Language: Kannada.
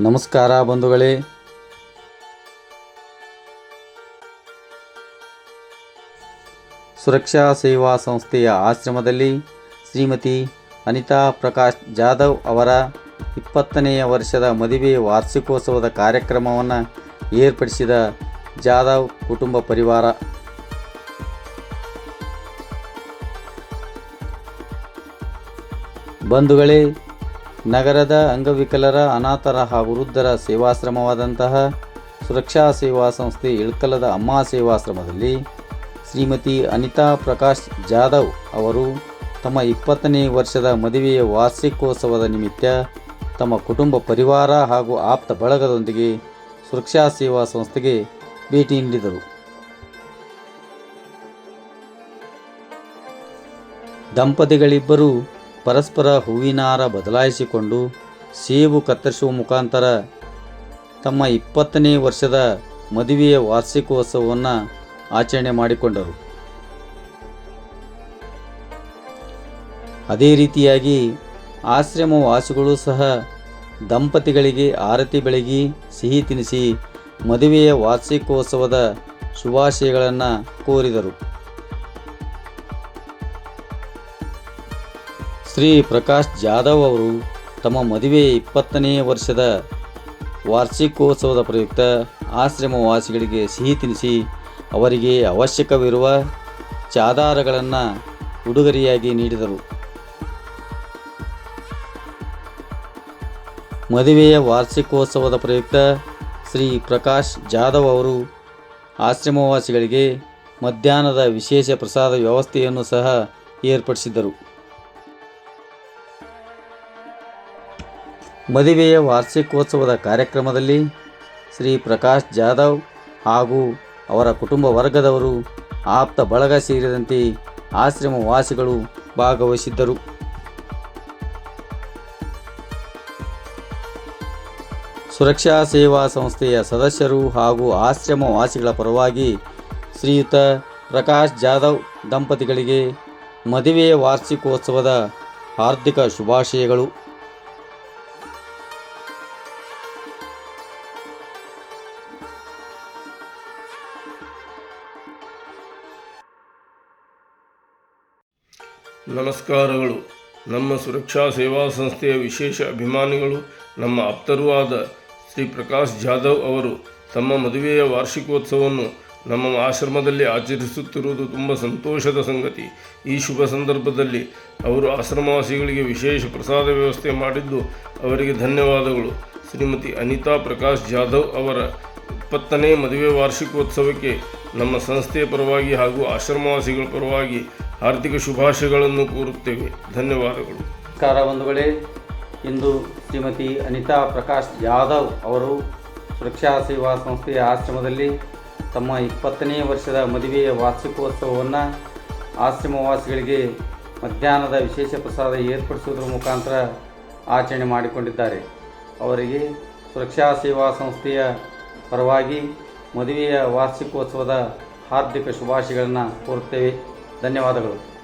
ನಮಸ್ಕಾರ ಬಂಧುಗಳೇ. ಸುರಕ್ಷಾ ಸೇವಾ ಸಂಸ್ಥೆಯ ಆಶ್ರಮದಲ್ಲಿ ಶ್ರೀಮತಿ ಅನಿತಾ ಪ್ರಕಾಶ್ ಜಾಧವ್ ಅವರ ಇಪ್ಪತ್ತನೆಯ ವರ್ಷದ ಮದುವೆ ವಾರ್ಷಿಕೋತ್ಸವದ ಕಾರ್ಯಕ್ರಮವನ್ನು ಏರ್ಪಡಿಸಿದ ಜಾಧವ್ ಕುಟುಂಬ ಪರಿವಾರ. ಬಂಧುಗಳೇ ನಗರದ ಅಂಗವಿಕಲರ ಅನಾಥರ ಹಾಗೂ ವೃದ್ಧರ ಸೇವಾಶ್ರಮವಾದಂತಹ ಸುರಕ್ಷಾ ಸೇವಾ ಸಂಸ್ಥೆ ಇಳ್ಕಲದ ಅಮ್ಮ ಸೇವಾಶ್ರಮದಲ್ಲಿ ಶ್ರೀಮತಿ ಅನಿತಾ ಪ್ರಕಾಶ್ ಜಾಧವ್ ಅವರು ತಮ್ಮ ಇಪ್ಪತ್ತನೇ ವರ್ಷದ ಮದುವೆಯ ವಾರ್ಷಿಕೋತ್ಸವದ ನಿಮಿತ್ತ ತಮ್ಮ ಕುಟುಂಬ ಪರಿವಾರ ಹಾಗೂ ಆಪ್ತ ಬಳಗದೊಂದಿಗೆ ಸುರಕ್ಷಾ ಸೇವಾ ಸಂಸ್ಥೆಗೆ ಭೇಟಿ ನೀಡಿದರು. ದಂಪತಿಗಳಿಬ್ಬರು ಪರಸ್ಪರ ಹೂವಿನಾರ ಬದಲಾಯಿಸಿಕೊಂಡು ಸೇಬು ಕತ್ತರಿಸುವ ಮುಖಾಂತರ ತಮ್ಮ ಇಪ್ಪತ್ತನೇ ವರ್ಷದ ಮದುವೆಯ ವಾರ್ಷಿಕೋತ್ಸವವನ್ನು ಆಚರಣೆ ಮಾಡಿಕೊಂಡರು. ಅದೇ ರೀತಿಯಾಗಿ ಆಶ್ರಮ ವಾಸಿಗಳು ಸಹ ದಂಪತಿಗಳಿಗೆ ಆರತಿ ಬೆಳಗಿ ಸಿಹಿ ತಿನಿಸಿ ಮದುವೆಯ ವಾರ್ಷಿಕೋತ್ಸವದ ಶುಭಾಶಯಗಳನ್ನು ಕೋರಿದರು. ಶ್ರೀ ಪ್ರಕಾಶ್ ಜಾಧವ್ ಅವರು ತಮ್ಮ ಮದುವೆ ಇಪ್ಪತ್ತನೇ ವರ್ಷದ ವಾರ್ಷಿಕೋತ್ಸವದ ಪ್ರಯುಕ್ತ ಆಶ್ರಮ ವಾಸಿಗಳಿಗೆ ಸಿಹಿ ತಿನಿಸಿ, ಅವರಿಗೆ ಅವಶ್ಯಕವಿರುವ ಚಾದಾರಗಳನ್ನು ಉಡುಗೊರೆಯಾಗಿ ನೀಡಿದರು. ಮದುವೆಯ ವಾರ್ಷಿಕೋತ್ಸವದ ಪ್ರಯುಕ್ತ ಶ್ರೀ ಪ್ರಕಾಶ್ ಜಾಧವ್ ಅವರು ಆಶ್ರಮವಾಸಿಗಳಿಗೆ ಮಧ್ಯಾಹ್ನದ ವಿಶೇಷ ಪ್ರಸಾದ ವ್ಯವಸ್ಥೆಯನ್ನು ಸಹ ಏರ್ಪಡಿಸಿದ್ದರು. ಮದುವೆಯ ವಾರ್ಷಿಕೋತ್ಸವದ ಕಾರ್ಯಕ್ರಮದಲ್ಲಿ ಶ್ರೀ ಪ್ರಕಾಶ್ ಜಾಧವ್ ಹಾಗೂ ಅವರ ಕುಟುಂಬ ವರ್ಗದವರು ಆಪ್ತ ಬಳಗ ಸೇರಿದಂತೆ ಆಶ್ರಮ ವಾಸಿಗಳು ಭಾಗವಹಿಸಿದ್ದರು. ಸುರಕ್ಷಾ ಸೇವಾ ಸಂಸ್ಥೆಯ ಸದಸ್ಯರು ಹಾಗೂ ಆಶ್ರಮ ವಾಸಿಗಳ ಪರವಾಗಿ ಶ್ರೀಯುತ ಪ್ರಕಾಶ್ ಜಾಧವ್ ದಂಪತಿಗಳಿಗೆ ಮದುವೆಯ ವಾರ್ಷಿಕೋತ್ಸವದ ಹಾರ್ದಿಕ ಶುಭಾಶಯಗಳು. ನಮಸ್ಕಾರಗಳು. ನಮ್ಮ ಸುರಕ್ಷಾ ಸೇವಾ ಸಂಸ್ಥೆಯ ವಿಶೇಷ ಅಭಿಮಾನಿಗಳು, ನಮ್ಮ ಆಪ್ತರೂ ಆದ ಶ್ರೀ ಪ್ರಕಾಶ್ ಜಾಧವ್ ಅವರು ತಮ್ಮ ಮದುವೆಯ ವಾರ್ಷಿಕೋತ್ಸವವನ್ನು ನಮ್ಮ ಆಶ್ರಮದಲ್ಲಿ ಆಚರಿಸುತ್ತಿರುವುದು ತುಂಬ ಸಂತೋಷದ ಸಂಗತಿ. ಈ ಶುಭ ಸಂದರ್ಭದಲ್ಲಿ ಅವರು ಆಶ್ರಮವಾಸಿಗಳಿಗೆ ವಿಶೇಷ ಪ್ರಸಾದ ವ್ಯವಸ್ಥೆ ಮಾಡಿದ್ದು ಅವರಿಗೆ ಧನ್ಯವಾದಗಳು. ಶ್ರೀಮತಿ ಅನಿತಾ ಪ್ರಕಾಶ್ ಜಾಧವ್ ಅವರ ಇಪ್ಪತ್ತನೇ ಮದುವೆ ವಾರ್ಷಿಕೋತ್ಸವಕ್ಕೆ ನಮ್ಮ ಸಂಸ್ಥೆಯ ಪರವಾಗಿ ಹಾಗೂ ಆಶ್ರಮವಾಸಿಗಳ ಪರವಾಗಿ ಆರ್ಥಿಕ ಶುಭಾಶಯಗಳನ್ನು ಕೋರುತ್ತೇವೆ. ಧನ್ಯವಾದಗಳು. ನಮಸ್ಕಾರ ಬಂಧುಗಳೇ. ಇಂದು ಶ್ರೀಮತಿ ಅನಿತಾ ಪ್ರಕಾಶ್ ಯಾದವ್ ಅವರು ಸುರಕ್ಷಾ ಸೇವಾ ಸಂಸ್ಥೆಯ ಆಶ್ರಮದಲ್ಲಿ ತಮ್ಮ ಇಪ್ಪತ್ತನೇ ವರ್ಷದ ಮದುವೆಯ ವಾರ್ಷಿಕೋತ್ಸವವನ್ನು ಆಶ್ರಮವಾಸಿಗಳಿಗೆ ಮಧ್ಯಾಹ್ನದ ವಿಶೇಷ ಪ್ರಸಾದ ಏರ್ಪಡಿಸುವುದರ ಮುಖಾಂತರ ಆಚರಣೆ ಮಾಡಿಕೊಂಡಿದ್ದಾರೆ. ಅವರಿಗೆ ಸುರಕ್ಷಾ ಸೇವಾ ಸಂಸ್ಥೆಯ ಪರವಾಗಿ ಮದುವೆಯ ವಾರ್ಷಿಕೋತ್ಸವದ ಹಾರ್ದಿಕ ಶುಭಾಶಯಗಳನ್ನು ಕೋರುತ್ತೇವೆ. ಧನ್ಯವಾದಗಳು.